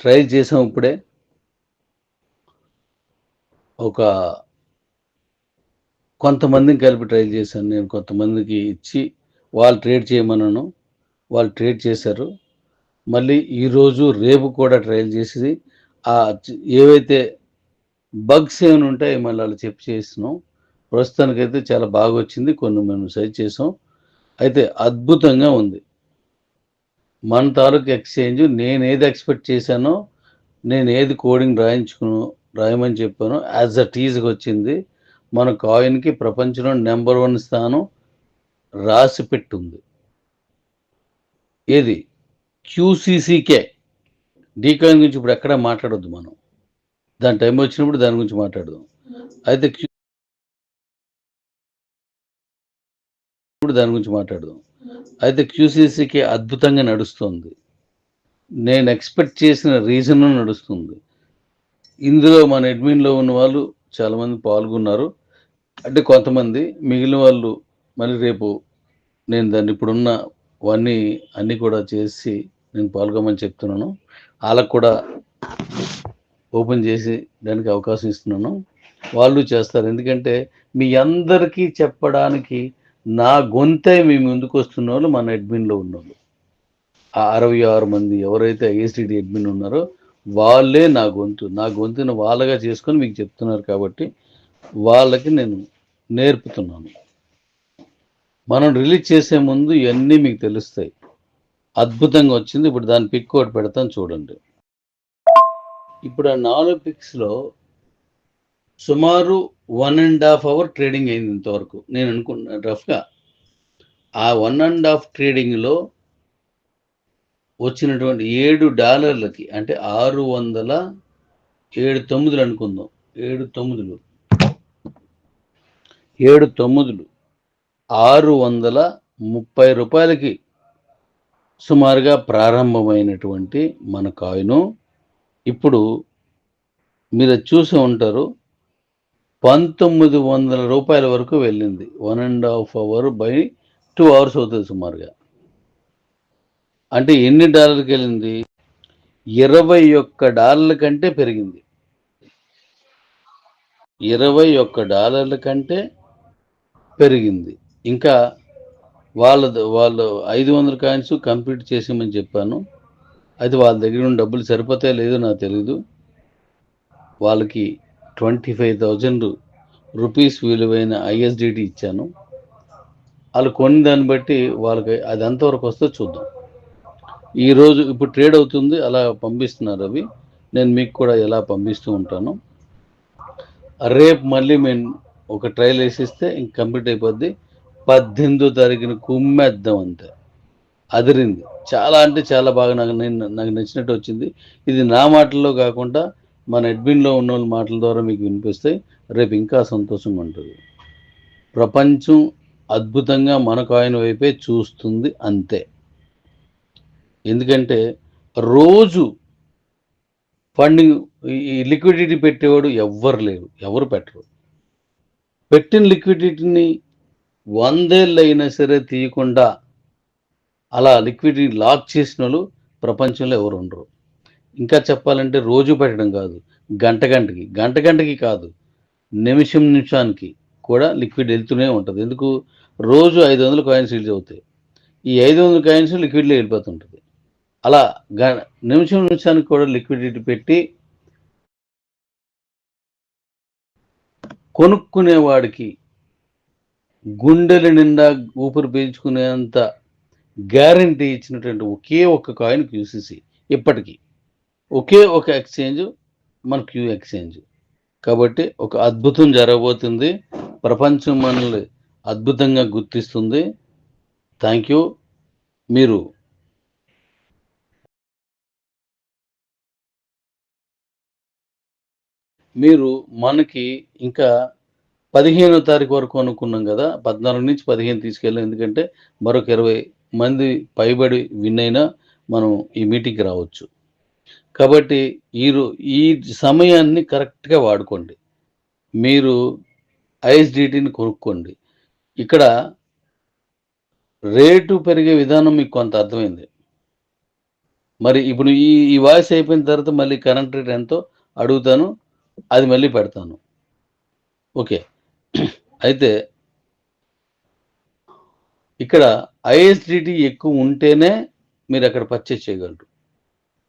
Try చేసాం ఇప్పుడే ఒక కొంతమందిని కలిపి ట్రై చేశాను. నేను కొంతమందికి ఇచ్చి వాళ్ళు ట్రేడ్ చేయమన్నాను. వాళ్ళు ట్రేడ్ చేశారు. మళ్ళీ ఈరోజు రేపు కూడా ట్రయల్ చేసి ఆ ఏవైతే బగ్స్ ఏమైనా ఉంటాయో మళ్ళీ వాళ్ళు చెప్పి చేసినాం. ప్రస్తుతానికైతే చాలా బాగా వచ్చింది. కొన్ని మేము సైజ్ చేసాం. అయితే అద్భుతంగా ఉంది. మన తాలూకు ఎక్స్చేంజ్ నేను ఏది ఎక్స్పెక్ట్ చేశానో నేను ఏది కోడింగ్ రాయించుకును రాయమని చెప్పాను యాజ్ అ టీజ్గా వచ్చింది. మన కాయిన్కి ప్రపంచంలో నెంబర్ వన్ స్థానం రాసి పెట్టుంది ఏది? క్యూసీసీకే. డీ కాయిన్ గురించి ఇప్పుడు ఎక్కడ మాట్లాడొద్దు మనం. దాని టైం వచ్చినప్పుడు దాని గురించి మాట్లాడదాం. అయితే క్యూ ఇప్పుడు దాని గురించి మాట్లాడదాం. అయితే క్యూసీసీకి అద్భుతంగా నడుస్తుంది. నేను ఎక్స్పెక్ట్ చేసిన రీజన్ నడుస్తుంది. ఇందులో మన అడ్మిన్లో ఉన్న వాళ్ళు చాలామంది పాల్గొన్నారు. అంటే కొంతమంది మిగిలిన వాళ్ళు మళ్ళీ రేపు నేను దాన్ని ఇప్పుడున్న అవన్నీ అన్నీ కూడా చేసి నేను పాల్గొమని చెప్తున్నాను. వాళ్ళకు కూడా ఓపెన్ చేసి దానికి అవకాశం ఇస్తున్నాను. వాళ్ళు చేస్తారు. ఎందుకంటే మీ అందరికీ చెప్పడానికి నా గొంతే మీ ముందుకు వస్తున్న వాళ్ళు మన అడ్మిన్లో ఉన్నోళ్ళు ఆ అరవై ఆరు మంది ఎవరైతే ఐఎస్టీడీ అడ్మిన్ ఉన్నారో వాళ్ళే నా గొంతు. నా గొంతును వాళ్ళగా చేసుకొని మీకు చెప్తున్నారు కాబట్టి వాళ్ళకి నేను నేర్పుతున్నాను. మనం రిలీజ్ చేసే ముందు ఇవన్నీ మీకు తెలుస్తాయి. అద్భుతంగా వచ్చింది. ఇప్పుడు దాని పిక్ ఒకటి పెడతాను చూడండి. ఇప్పుడు ఆ నాలుగు పిక్స్లో సుమారు one and half hour trading అయింది ఇంతవరకు. నేను అనుకున్నా రఫ్గా ఆ వన్ అండ్ హాఫ్ ట్రేడింగ్లో వచ్చినటువంటి ఏడు డాలర్లకి అంటే ఆరు వందల ఏడు తొమ్మిదిలు అనుకుందాం. ఏడు తొమ్మిదిలు. ఏడు తొమ్మిదిలు. ఆరు వందల ముప్పై రూపాయలకి సుమారుగా ప్రారంభమైనటువంటి మన కాయిను ఇప్పుడు మీరు చూసి ఉంటారు. పంతొమ్మిది వందల రూపాయల వరకు వెళ్ళింది. One and half hour by two hours అవుతుంది సుమారుగా. అంటే ఎన్ని డాలర్కి వెళ్ళింది? ఇరవై ఒక్క డాలర్ల కంటే పెరిగింది. ఇరవై ఒక్క డాలర్ల కంటే పెరిగింది. ఇంకా వాళ్ళ వాళ్ళు ఐదు వందల కాయిన్స్ కంప్లీట్ చేసామని చెప్పాను. అయితే వాళ్ళ దగ్గర ఉన్న డబ్బులు సరిపోతాయో లేదో నాకు తెలియదు వాళ్ళకి ట్వంటీ ఫైవ్ థౌజండ్ రూపీస్ విలువైన ఐఎస్డిటి ఇచ్చాను. వాళ్ళు కొన్ని దాన్ని బట్టి వాళ్ళకి అది ఎంతవరకు వస్తే చూద్దాం. ఈరోజు ఇప్పుడు ట్రేడ్ అవుతుంది అలా పంపిస్తున్నారు అవి. నేను మీకు కూడా ఎలా పంపిస్తూ ఉంటాను. రేపు మళ్ళీ మేము ఒక ట్రయల్ వేసిస్తే ఇంక కంప్లీట్ అయిపోద్ది. పద్దెనిమిదో తారీఖున కుమ్మేద్దాం అంతే. అదిరింది. చాలా అంటే చాలా బాగా నాకు నేను నాకు నచ్చినట్టు వచ్చింది. ఇది నా మాటల్లో కాకుండా మన అడ్మిన్లో ఉన్న వాళ్ళ మాటల ద్వారా మీకు వినిపిస్తే రేపు ఇంకా సంతోషంగా ఉంటుంది. ప్రపంచం అద్భుతంగా మన కాయిన్ వైపే చూస్తుంది అంతే. ఎందుకంటే రోజు ఫండింగ్ ఈ లిక్విడిటీ పెట్టేవాడు ఎవ్వరు లేరు ఎవరు పెట్టరు. పెట్టిన లిక్విడిటీని వందేళ్ళు అయినా సరే తీయకుండా అలా లిక్విడిటీ లాక్ చేసిన వాళ్ళు ప్రపంచంలో ఎవరు ఉండరు. ఇంకా చెప్పాలంటే రోజు పెట్టడం కాదు గంట గంటకి గంట గంటకి కాదు నిమిషం నిమిషానికి కూడా లిక్విడ్ వెళ్తూనే ఉంటుంది. ఎందుకు? రోజు ఐదు వందల కాయిన్స్ రిలీజ్ అవుతాయి. ఈ ఐదు వందల కాయిన్స్ లిక్విడ్లో వెళ్ళిపోతుంటుంది. అలా గ నిమిషం నిమిషానికి కూడా లిక్విడిటీ పెట్టి కొనుక్కునేవాడికి గుండెల నిండా ఊపిరి పీల్చుకునేంత గ్యారంటీ ఇచ్చినటువంటి ఒకే ఒక్క కాయిన్ క్యూసీసీ ఇప్పటికీ. ఒకే ఒక ఎక్స్చేంజ్ మన క్యూ ఎక్స్చేంజ్. కాబట్టి ఒక అద్భుతం జరగబోతుంది. ప్రపంచం మనల్ని అద్భుతంగా గుర్తిస్తుంది. Thank you. మీరు మీరు మనకి ఇంకా పదిహేనో తారీఖు వరకు అనుకున్నాం కదా పద్నాలుగు నుంచి పదిహేను తీసుకెళ్ళాం. ఎందుకంటే మరొక ఇరవై మంది పైబడి విన్ అయినా మనం ఈ మీటింగ్కి రావచ్చు. కాబట్టి ఈ ఈ సమయాన్ని కరెక్ట్గా వాడుకోండి. మీరు ఐఎస్డిటీని కొనుక్కోండి. ఇక్కడ రేటు పెరిగే విధానం మీకు కొంత అర్థమైంది. మరి ఇప్పుడు ఈ ఈ వాయిస్ అయిపోయిన తర్వాత మళ్ళీ కరెంట్ రేట్ ఎంతో అడుగుతాను అది మళ్ళీ పెడతాను. ఓకే. అయితే ఇక్కడ ఐఎస్డిటీ ఎక్కువ ఉంటేనే మీరు అక్కడ పర్చేస్ చేయగలరు.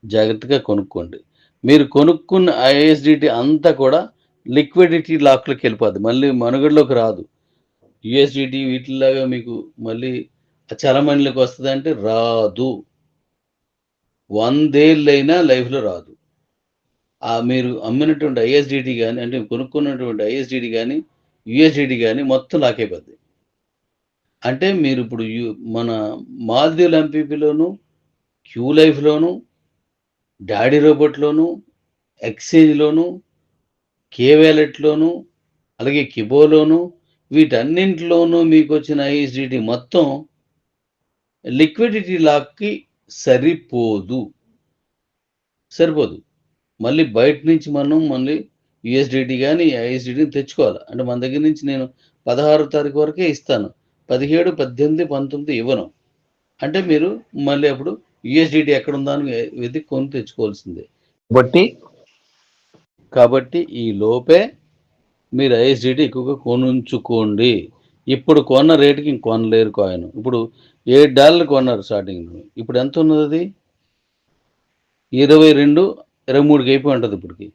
జాగ్రత్తగా కొనుక్కోండి. మీరు కొనుక్కున్న ఐఎస్డిటి అంతా కూడా లిక్విడిటీ లాక్లోకి వెళ్ళిపోద్ది. మళ్ళీ మనుగడలోకి రాదు. యుఎస్డిటి వీటిలాగా మీకు మళ్ళీ చలమణిలోకి వస్తుంది అంటే రాదు. వందేళ్ళైనా లైఫ్లో రాదు. ఆ మీరు అమ్మినటువంటి ఐఎస్డిటి కానీ అంటే కొనుక్కున్నటువంటి ఐఎస్డిటి కానీ యుఎస్డిటి కానీ మొత్తం లాక్ అంటే మీరు ఇప్పుడు యు- మన మాల్దీవుల ఎంపీపీలోను క్యూ లైఫ్లోను డాడీ రోబోట్లోను ఎక్స్చేంజ్లోను కే వ్యాలెట్లోను అలాగే కిబోలోను వీటన్నింటిలోనూ మీకు వచ్చిన ఐఎస్డిటి మొత్తం లిక్విడిటీ లాక్కి సరిపోదు. సరిపోదు. మళ్ళీ బయట నుంచి మనం మళ్ళీ యుఎస్డిటీ కానీ ఐఎస్డిటీని తెచ్చుకోవాలి. అంటే మన దగ్గర నుంచి నేను పదహారు తారీఖు వరకే ఇస్తాను. పదిహేడు పద్దెనిమిది పంతొమ్మిది ఇవ్వను. అంటే మీరు మళ్ళీ అప్పుడు యుఎస్డిటి ఎక్కడ ఉందా అని వెతికి కొని తెచ్చుకోవాల్సిందే. కాబట్టి కాబట్టి ఈ లోపే మీరు ఐఎస్డిటి ఎక్కువగా కొనుంచుకోండి. ఇప్పుడు కొన్న రేటుకి ఇంక కొనలేరు కాయిన్. ఇప్పుడు ఏడు డాలర్లు కొన్నారు స్టార్టింగ్ ఇప్పుడు ఎంత ఉన్నది అది? ఇరవై రెండు ఇరవై మూడుకి అయిపోయి ఉంటుంది ఇప్పటికి.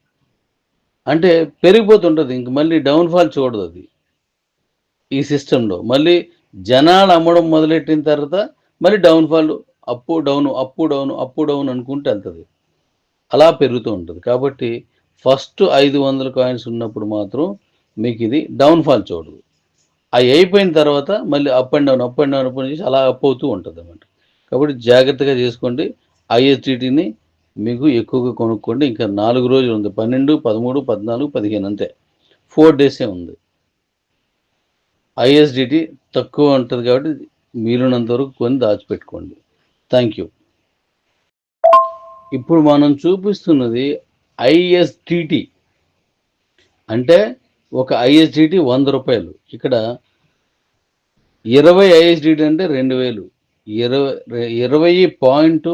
అంటే పెరిగిపోతుంటుంది. ఇంక మళ్ళీ డౌన్ఫాల్ చూడదు అది. ఈ సిస్టంలో. మళ్ళీ జనాలు అమ్మడం మొదలెట్టిన తర్వాత మళ్ళీ డౌన్ఫాల్ అప్పు డౌన్ అప్పు డౌన్ అప్పు డౌన్ అనుకుంటే వెళ్తుంది. అలా పెరుగుతూ ఉంటుంది. కాబట్టి ఫస్ట్ ఐదు వందల కాయిన్స్ ఉన్నప్పుడు మాత్రం మీకు ఇది డౌన్ఫాల్ చూడదు అవి అయిపోయిన తర్వాత మళ్ళీ up and down up and down up చేసి అలా అప్ అవుతూ ఉంటుంది అన్నమాట. కాబట్టి జాగ్రత్తగా చేసుకోండి. ఐఎస్టీటీని మీకు ఎక్కువగా కొనుక్కోండి. ఇంకా నాలుగు రోజులు ఉంది. పన్నెండు పదమూడు పద్నాలుగు పదిహేను అంతే. ఫోర్ డేసే ఉంది. ఐఎస్డిటీ తక్కువ ఉంటుంది కాబట్టి మీరున్నంత వరకు కొని దాచిపెట్టుకోండి. థ్యాంక్ యూ ఇప్పుడు మనం చూపిస్తున్నది ఐఎస్టిటి అంటే ఒక ఐఎస్డిటి వంద రూపాయలు. ఇక్కడ ఇరవై ఐఎస్డిటి అంటే రెండు వేలు. ఇరవై ఇరవై పాయింట్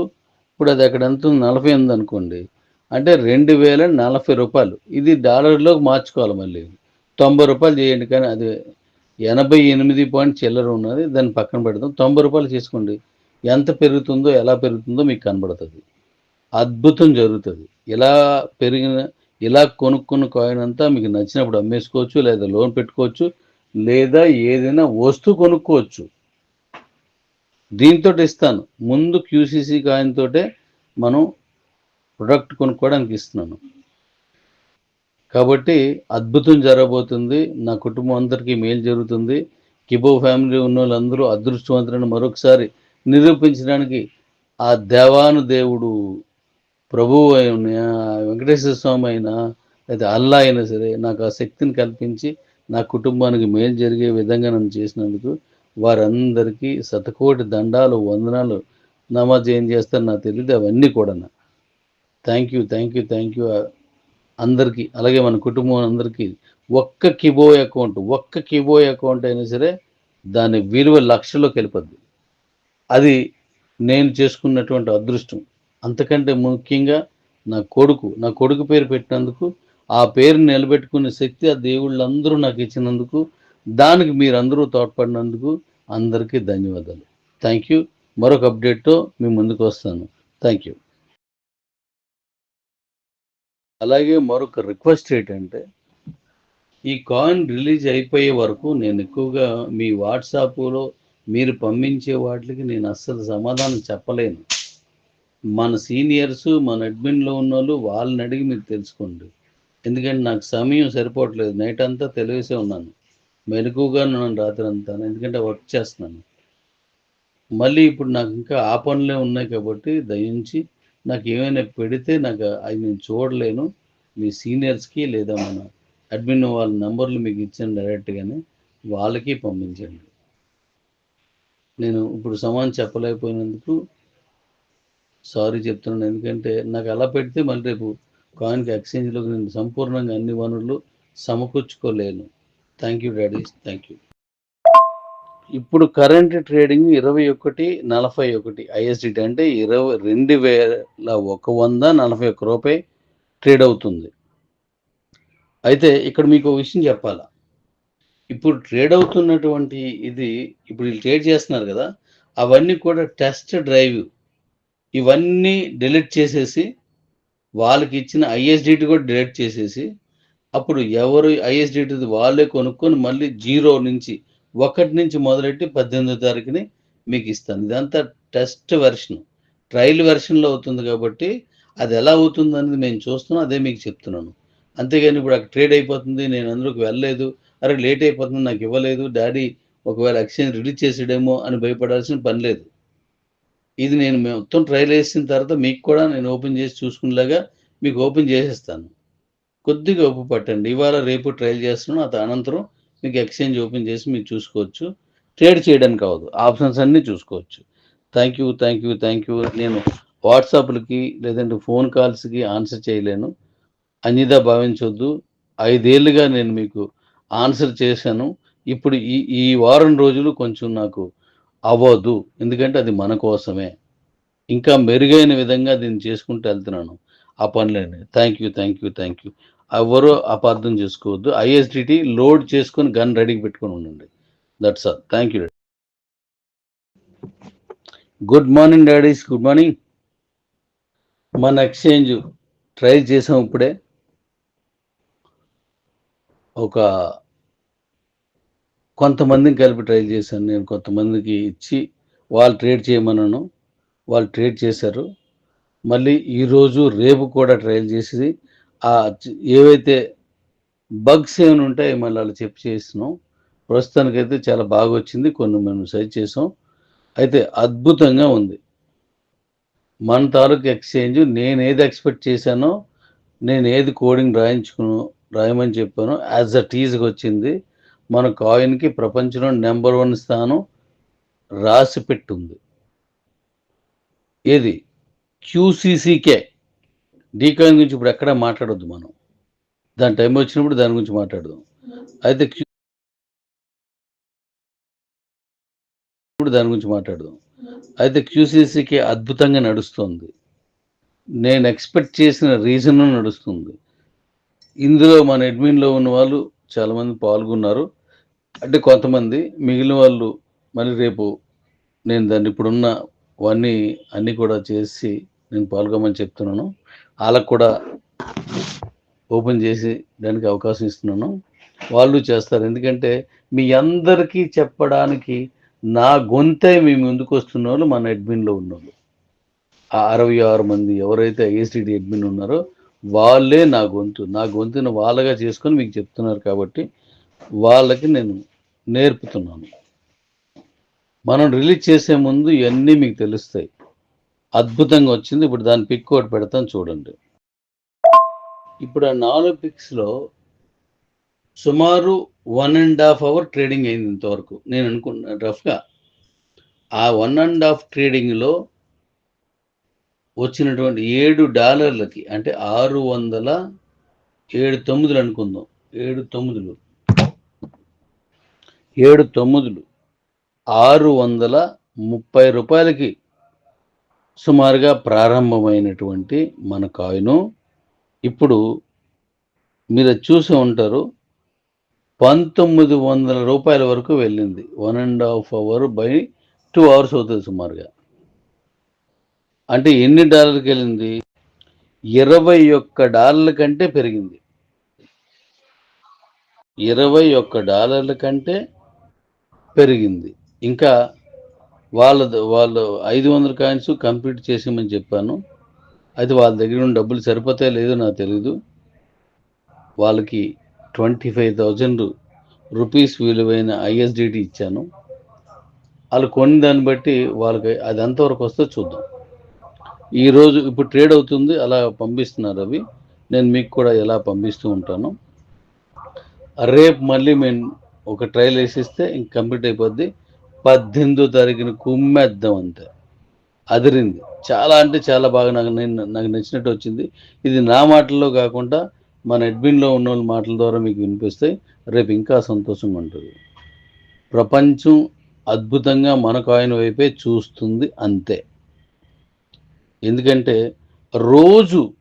ఇప్పుడు అది అక్కడ ఎంత నలభై ఉంది అనుకోండి. అంటే రెండు వేల నలభై రూపాయలు. ఇది డాలర్లోకి మార్చుకోవాలి మళ్ళీ. తొంభై రూపాయలు చేయండి కానీ అది ఎనభై ఎనిమిది పాయింట్ చిల్లర ఉన్నది. దాన్ని పక్కన పెడదాం. తొంభై రూపాయలు చేసుకోండి ఎంత పెరుగుతుందో ఎలా పెరుగుతుందో మీకు కనబడుతుంది. అద్భుతం జరుగుతుంది. ఇలా పెరిగిన ఇలా కొనుక్కున్న కాయిన్ అంతా మీకు నచ్చినప్పుడు అమ్మేసుకోవచ్చు లేదా లోన్ పెట్టుకోవచ్చు లేదా ఏదైనా వస్తువు కొనుక్కోవచ్చు. దీంతో ఇస్తాను. ముందు క్యూసీసీ కాయిన్ తోటే మనం ప్రొడక్ట్ కొనుక్కోవడానికి ఇస్తున్నాను. కాబట్టి అద్భుతం జరగబోతుంది. నా కుటుంబం అందరికీ మేలు జరుగుతుంది. కిబో ఫ్యామిలీ ఉన్న వాళ్ళందరూ అదృష్టవంతులను మరొకసారి నిరూపించడానికి ఆ దేవాను దేవుడు ప్రభువు అయిన వెంకటేశ్వర స్వామి అయినా లేదా అల్లా అయినా సరే నాకు ఆ శక్తిని కల్పించి నా కుటుంబానికి మేలు జరిగే విధంగా నన్ను చేసినందుకు వారందరికీ శతకోటి దండాలు వందనాలు నమాజ్ ఏం చేస్తారో నాకు తెలియదు అవన్నీ కూడా thank you thank you thank you అందరికీ అలాగే మన కుటుంబం అందరికీ ఒక్క కిబో అకౌంట్ ఒక్క కిబో అకౌంట్ అయినా సరే దాని విలువ లక్షలోకి వెళ్ళిపోద్ది. అది నేను చేసుకున్నటువంటి అదృష్టం. అంతకంటే ముఖ్యంగా నా కొడుకు నా కొడుకు పేరు పెట్టినందుకు ఆ పేరుని నిలబెట్టుకునే శక్తి ఆ దేవుళ్ళందరూ నాకు ఇచ్చినందుకు దానికి మీరందరూ తోడ్పడినందుకు అందరికీ ధన్యవాదాలు. థ్యాంక్ యూ మరొక అప్డేట్తో మీ ముందుకు వస్తాను. థ్యాంక్ యూ అలాగే మరొక రిక్వెస్ట్ ఏంటంటే ఈ కాయిన్ రిలీజ్ అయిపోయే వరకు నేను ఎక్కువగా మీ వాట్సాప్లో మీరు పంపించే వాటికి నేను అస్సలు సమాధానం చెప్పలేను. మన సీనియర్స్ మన అడ్మిన్లో ఉన్న వాళ్ళు వాళ్ళని అడిగి మీరు తెలుసుకోండి. ఎందుకంటే నాకు సమయం సరిపోవట్లేదు. నైట్ అంతా తెలివేసే ఉన్నాను. మెలకుగా ఉన్నాను రాత్రి అంతా. ఎందుకంటే వర్క్ చేస్తున్నాను. మళ్ళీ ఇప్పుడు నాకు ఇంకా ఆ పనులే ఉన్నాయి కాబట్టి దయించి నాకు ఏమైనా పెడితే నాకు అవి నేను చూడలేను. మీ సీనియర్స్కి లేదా మన అడ్మిన్ వాళ్ళ నంబర్లు మీకు ఇచ్చాను డైరెక్ట్గానే వాళ్ళకి పంపించండి. నేను ఇప్పుడు సమాన్ చెప్పలేకపోయినందుకు సారీ చెప్తున్నాను. ఎందుకంటే నాకు అలా పెడితే మళ్ళీ రేపు కాయిన్కి ఎక్స్చేంజ్లోకి నేను సంపూర్ణంగా అన్ని వనరులు సమకూర్చుకోలేను. Thank you daddy. Thank you. ఇప్పుడు కరెంట్ ట్రేడింగ్ ఇరవై ఒకటి నలభై ఒకటి. ఐఎస్డిటి అంటే ఇరవై రెండు వేల ఒక వంద నలభై ఒక్క రూపాయి ట్రేడ్ అవుతుంది. అయితే ఇక్కడ మీకు ఒక విషయం చెప్పాలా? ఇప్పుడు ట్రేడ్ అవుతున్నటువంటి ఇది ఇప్పుడు వీళ్ళు ట్రేడ్ చేస్తున్నారు కదా అవన్నీ కూడా టెస్ట్ డ్రైవ్ ఇవన్నీ డిలీట్ చేసేసి వాళ్ళకి ఇచ్చిన ఐఎస్డిటి కూడా డిలీట్ చేసేసి అప్పుడు ఎవరు ఐఎస్డిటి వాళ్ళే కొనుక్కొని మళ్ళీ జీరో నుంచి ఒకటి నుంచి మొదలెట్టి పద్దెనిమిదో తారీఖుని మీకు ఇస్తాను. ఇదంతా టెస్ట్ వెర్షన్ ట్రయల్ వెర్షన్లో అవుతుంది కాబట్టి అది ఎలా అవుతుంది అనేది మేము చూస్తున్నాం అదే మీకు చెప్తున్నాను. అంతేగాని ఇప్పుడు అక్కడ ట్రేడ్ అయిపోతుంది నేను అందులోకి వెళ్ళలేదు అరే లేట్ అయిపోతుంది నాకు ఇవ్వలేదు డాడీ ఒకవేళ ఎక్స్చేంజ్ రిలీజ్ చేసాడేమో అని భయపడాల్సిన పని లేదు. ఇది నేను మొత్తం ట్రయల్ వేసిన తర్వాత మీకు కూడా నేను ఓపెన్ చేసి చూసుకునేలాగా మీకు ఓపెన్ చేసేస్తాను. కొద్దిగా ఓపు పట్టండి. ఇవాళ రేపు ట్రయల్ చేస్తున్నాను అది అనంతరం మీకు ఎక్స్చేంజ్ ఓపెన్ చేసి మీరు చూసుకోవచ్చు. ట్రేడ్ చేయడానికి అవ్వదు. ఆప్షన్స్ అన్నీ చూసుకోవచ్చు. Thank you thank you thank you నేను వాట్సాప్లకి లేదంటే ఫోన్ కాల్స్కి ఆన్సర్ చేయలేను. అన్నిదా భావించొద్దు. ఐదేళ్ళుగా నేను మీకు ఆన్సర్ చేశాను. ఇప్పుడు ఈ ఈ వారం రోజులు కొంచెం నాకు అవ్వదు. ఎందుకంటే అది మన కోసమే. ఇంకా మెరుగైన విధంగా దీన్ని చేసుకుంటూ వెళ్తున్నాను. ఆ పనులని thank you thank you thank you. ఎవరో అపార్థం చేసుకోవద్దు. ఐఎస్డిటి లోడ్ చేసుకొని గన్ రెడీకి పెట్టుకొని ఉండండి. That's all thank you good morning daddies good morning మన ఎక్స్చేంజ్ ట్రై చేసాం ఇప్పుడే. ఒక కొంతమందిని కలిపి ట్రై చేశాను. నేను కొంతమందికి ఇచ్చి వాళ్ళు ట్రేడ్ చేయమన్నాను. వాళ్ళు ట్రేడ్ చేశారు. మళ్ళీ ఈరోజు రేపు కూడా ట్రయల్ చేసి ఆ ఏవైతే బగ్స్ ఏమైనా ఉంటాయి మళ్ళీ వాళ్ళు చెప్పి చేసినాం. ప్రస్తుతానికైతే చాలా బాగా వచ్చింది. కొన్ని మేము సైజ్ చేసాం. అయితే అద్భుతంగా ఉంది. మన తాలూకు ఎక్స్చేంజ్ నేను ఏది ఎక్స్పెక్ట్ చేశానో నేను ఏది కోడింగ్ రాయించుకును రాయమని చెప్పానో యాజ్ అ టీజ్గా వచ్చింది. మన కాయిన్కి ప్రపంచంలో నెంబర్ వన్ స్థానం రాసి పెట్టుంది. ఏది? క్యూసీసీకే. డీ కాయిన్ గురించి ఇప్పుడు ఎక్కడా మాట్లాడొద్దు మనం. దాని టైం వచ్చినప్పుడు దాని గురించి మాట్లాడదాం. అయితే Q- ఇప్పుడు దాని గురించి మాట్లాడదాం. అయితే క్యూసీసీకి అద్భుతంగా నడుస్తుంది. నేను ఎక్స్పెక్ట్ చేసిన రీజన్ నడుస్తుంది. ఇందులో మన అడ్మిన్లో ఉన్న వాళ్ళు చాలామంది పాల్గొన్నారు. అంటే కొంతమంది మిగిలిన వాళ్ళు మళ్ళీ రేపు నేను దాన్ని ఇప్పుడున్న అవన్నీ అన్నీ కూడా చేసి నేను పాల్గొమని చెప్తున్నాను. వాళ్ళకు కూడా ఓపెన్ చేసి దానికి అవకాశం ఇస్తున్నాను. వాళ్ళు చేస్తారు. ఎందుకంటే మీ అందరికీ చెప్పడానికి నా గొంతే మీ ముందుకు వస్తున్న వాళ్ళు మన అడ్మిన్లో ఉన్నోళ్ళు. ఆ అరవై ఆరు మంది ఎవరైతే ఐఎస్టీడీ అడ్మిన్ ఉన్నారో వాళ్ళే నా గొంతు. నా గొంతును వాళ్ళగా చేసుకొని మీకు చెప్తున్నారు కాబట్టి వాళ్ళకి నేను నేర్పుతున్నాను. మనం రిలీజ్ చేసే ముందు ఇవన్నీ మీకు తెలుస్తాయి. అద్భుతంగా వచ్చింది. ఇప్పుడు దాని పిక్ ఒకటి పెడతాను చూడండి. ఇప్పుడు ఆ నాలుగు పిక్స్లో సుమారు one and half hour trading అయింది ఇంతవరకు. నేను అనుకున్నా రఫ్గా. ఆ వన్ అండ్ హాఫ్ ట్రేడింగ్లో వచ్చినటువంటి ఏడు డాలర్లకి అంటే ఆరు వందల ఏడు తొమ్మిదిలు అనుకుందాం. ఏడు తొమ్మిదిలు. ఏడు తొమ్మిదిలు ఆరు వందల ముప్పై రూపాయలకి సుమారుగా ప్రారంభమైనటువంటి మన కాయిను. ఇప్పుడు మీరు చూసి ఉంటారు. పంతొమ్మిది వందల రూపాయల వరకు వెళ్ళింది. One and half hour by two hours అవుతుంది సుమారుగా. అంటే ఎన్ని డాలర్కి వెళ్ళింది? ఇరవై ఒక్క డాలర్ల కంటే పెరిగింది. ఇరవై ఒక్క డాలర్ల కంటే పెరిగింది. ఇంకా వాళ్ళ వాళ్ళు ఐదు వందల కాయిన్స్ కంప్లీట్ చేసేయమని చెప్పాను. అయితే వాళ్ళ దగ్గర ఉన్న డబ్బులు సరిపోతాయో లేదో నాకు తెలీదు. వాళ్ళకి ట్వంటీ ఫైవ్ థౌజండ్ రూపీస్ విలువైన ఐఎస్డిటి ఇచ్చాను. వాళ్ళు కొన్ని దాన్ని బట్టి వాళ్ళకి అది ఎంతవరకు వస్తే చూద్దాం. ఈరోజు ఇప్పుడు ట్రేడ్ అవుతుంది. అలా పంపిస్తున్నారు అవి. నేను మీకు కూడా ఎలా పంపిస్తూ ఉంటాను. రేపు మళ్ళీ మేము ఒక ట్రయల్ వేసిస్తే ఇంక కంప్లీట్ అయిపోద్ది. పద్దెనిమిదో తారీఖున కుమ్మేద్దాం అంతే. అదిరింది. చాలా అంటే చాలా బాగా నాకు నాకు నచ్చినట్టు వచ్చింది. ఇది నా మాటల్లో కాకుండా మన అడ్మిన్లో ఉన్న వాళ్ళ మాటల ద్వారా మీకు వినిపిస్తాయి. రేపు ఇంకా సంతోషంగా ఉంటుంది. ప్రపంచం అద్భుతంగా మన కాయిన్ వైపే చూస్తుంది అంతే. ఎందుకంటే రోజు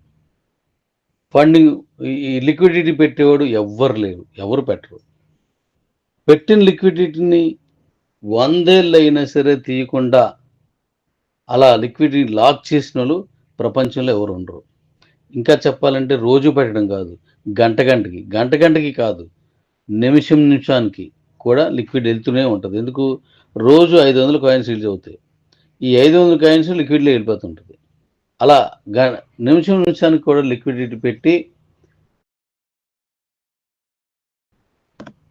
ఫండింగ్ ఈ లిక్విడిటీ పెట్టేవాడు ఎవ్వరు లేరు. ఎవరు పెట్టరు. పెట్టిన లిక్విడిటీని వందేళ్ళు అయినా సరే తీయకుండా అలా లిక్విడిటీ లాక్ చేసిన వాళ్ళు ప్రపంచంలో ఎవరు ఉండరు. ఇంకా చెప్పాలంటే రోజు పెట్టడం కాదు గంట గంటకి గంట గంటకి కాదు నిమిషం నిమిషానికి కూడా లిక్విడ్ వెళ్తూనే ఉంటుంది. ఎందుకు? రోజు ఐదు వందల కాయిన్స్ రిలీజ్ అవుతాయి. ఈ ఐదు వందల కాయిన్స్ లిక్విడ్లో వెళ్ళిపోతుంటుంది. అలా గ నిమిషం నిమిషానికి కూడా లిక్విడిటీ పెట్టి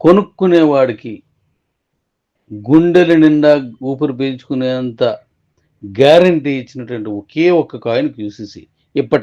కొనుక్కునేవాడికి గుండెల నిండా ఊపిరి పీల్చుకునేంత గ్యారంటీ ఇచ్చినటువంటి ఒకే ఒక్క కాయిన్ క్యూసీసీ ఇప్పటి